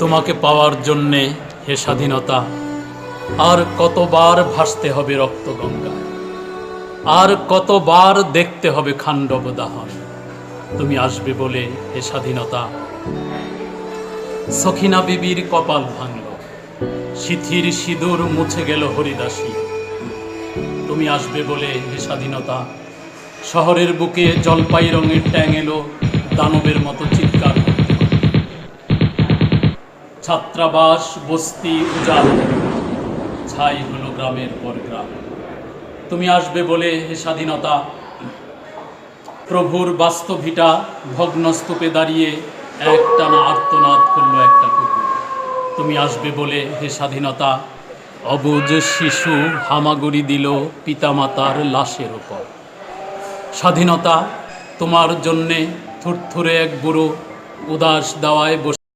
তোমাকে পাওয়ার জন্যে হে স্বাধীনতা, আর কতবার ভাসতে হবে রক্তগঙ্গা আর কতবার দেখতে হবে খাণ্ডব দাহন। তুমি আসবে বলে হে স্বাধীনতা, সখিনা বিবির কপাল ভাঙল, সিথির সিঁদুর মুছে গেল হরিদাসী। তুমি আসবে বলে হে স্বাধীনতা শহরের বুকে জলপাই রঙের ট্যাং এলো দানবের মতো চিৎকার। ছাত্রাবাস, বস্তি, উজাড়। ছাই হলো গ্রামের পর গ্রাম। তুমি আসবে বলে হে স্বাধীনতা। প্রভুর বাস্তভিটা ভগ্নস্তূপে দাঁড়িয়ে একটানা আর্তনাদ করল একটা কুকুর। তুমি আসবে বলে হে স্বাধীনতা। অবুজ শিশু হামাগুড়ি দিল পিতামাতার লাশের ওপর। স্বাধীনতা তোমার জন্যে থুরথুরে এক বুড়ো উদাস দাওয়ায় বসে